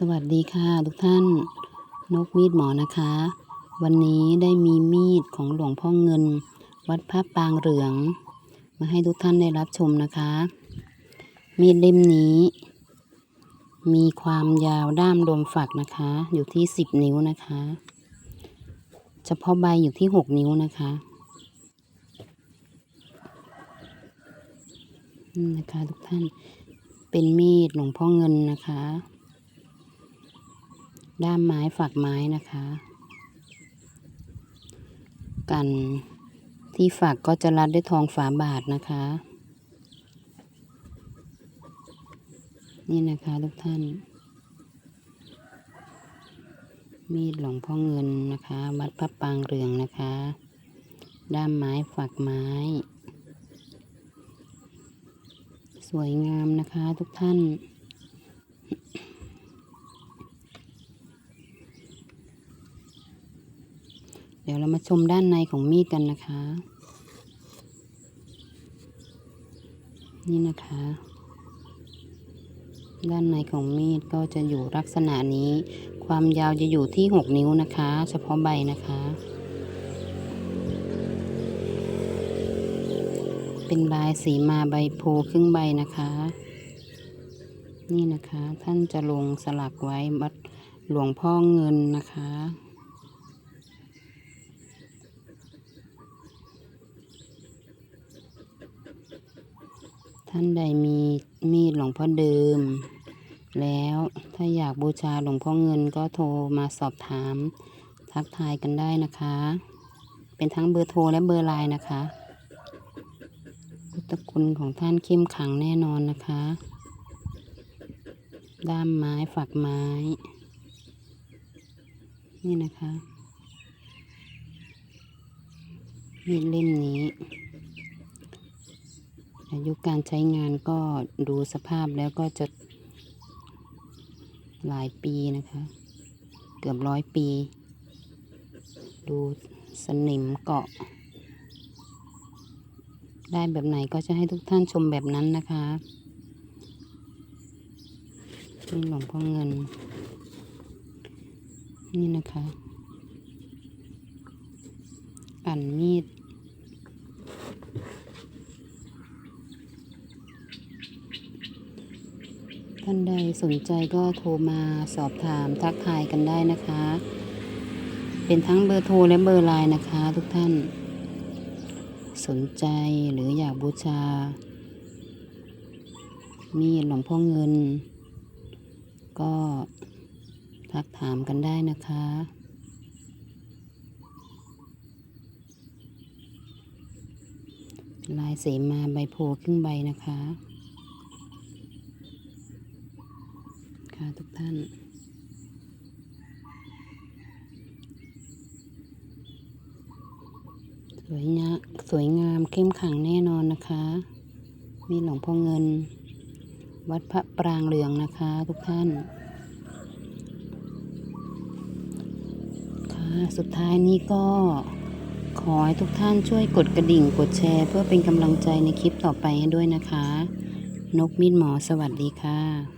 สวัสดีค่ะทุกท่าน นกมีดหมอนะคะ วันนี้ได้มีมีดของหลวงพ่อเงิน วัดพระปางเหลือง มาให้ทุกท่านได้รับชมนะคะ มีดเล่มนี้ มีความยาวด้ามรวมฝักนะคะ อยู่ที่สิบนิ้วนะคะ เฉพาะใบอยู่ที่หกนิ้วนะคะนี่นะคะทุกท่านเป็นมีดหลวงพ่อเงินนะคะ ด้ามไม้ฝักไม้นะคะ กันที่ฝักก็จะรัดด้วยทองฝาบาทนะคะ นี่นะคะทุกท่าน มีดหลวงพ่อเงินนะคะ วัดพระปางเรืองนะคะ ด้ามไม้ฝักไม้ สวยงามนะคะทุกท่าน เดี๋ยวเรามาชมด้านในของมีดกันนะคะ นี่นะคะ ด้านในของมีดก็จะอยู่ลักษณะนี้ ความยาวจะอยู่ที่หกนิ้วนะคะ เฉพาะใบนะคะ เป็นลายสีมาใบโพครึ่งใบนะคะ นี่นะคะท่านจะลงสลักไว้วัดหลวงพ่อเงินนะคะ ท่านใดมีมีดหลวงพ่อเดิม แล้วถ้าอยากบูชาหลวงพ่อเงินก็โทรมาสอบถาม ทักทายกันได้นะคะ เป็นทั้งเบอร์โทรและเบอร์ไลน์นะคะพุทธคุณของท่านเข้มขังแน่นอนนะคะ ด้ามไม้ฝักไม้ นี่นะคะมีดเล่มนี้ อายุการใช้งานก็ดูสภาพแล้วก็จะหลายปีนะคะ เกือบร้อยปี ดูสนิมเกาะ ได้แบบไหนก็จะให้ทุกท่านชมแบบนั้นนะคะนี่หลวงพ่อเงิน นี่นะคะอันมีด ท่านใดสนใจก็โทรมาสอบถามทักทายกันได้นะคะ เป็นทั้งเบอร์โทรและเบอร์ไลน์นะคะ ทุกท่าน สนใจหรืออยากบูชา มีหลวงพ่อเงิน ก็ทักถามกันได้นะคะลายเสมาใบโพครึ่งใบนะคะ ค่ะทุกท่าน สวยงามสวยงามเข้มขังแน่นอนนะคะ มีหลวงพ่อเงิน วัดพระปรางเหลืองนะคะ ทุกท่าน ค่ะสุดท้ายนี้ก็ขอให้ทุกท่านช่วยกดกระดิ่งกดแชร์ เพื่อเป็นกำลังใจในคลิปต่อไปให้ด้วยนะคะ นกมีดหมอสวัสดีค่ะ